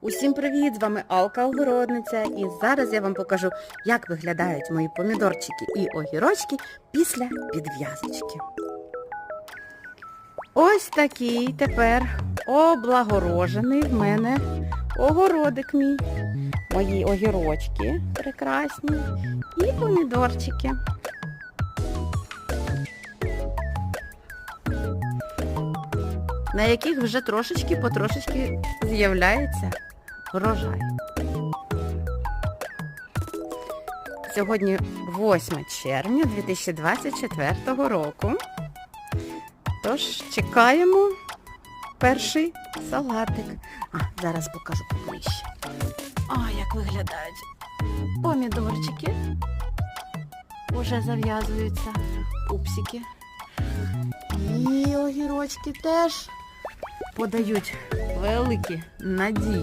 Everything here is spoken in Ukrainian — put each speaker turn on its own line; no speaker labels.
Усім привіт! З вами Алка Огородниця і зараз я вам покажу, як виглядають мої помідорчики і огірочки після підв'язочки. Ось такий тепер облагорожений в мене огородик мій. Мої огірочки прекрасні і помідорчики. на яких вже трошечки потрошечки з'являється врожай. Сьогодні 8 червня 2024 року. Тож чекаємо перший салатик. А, зараз покажу поближче. О, як виглядають помідорчики. Уже зав'язуються пупсики. І огірочки теж подають великі надії.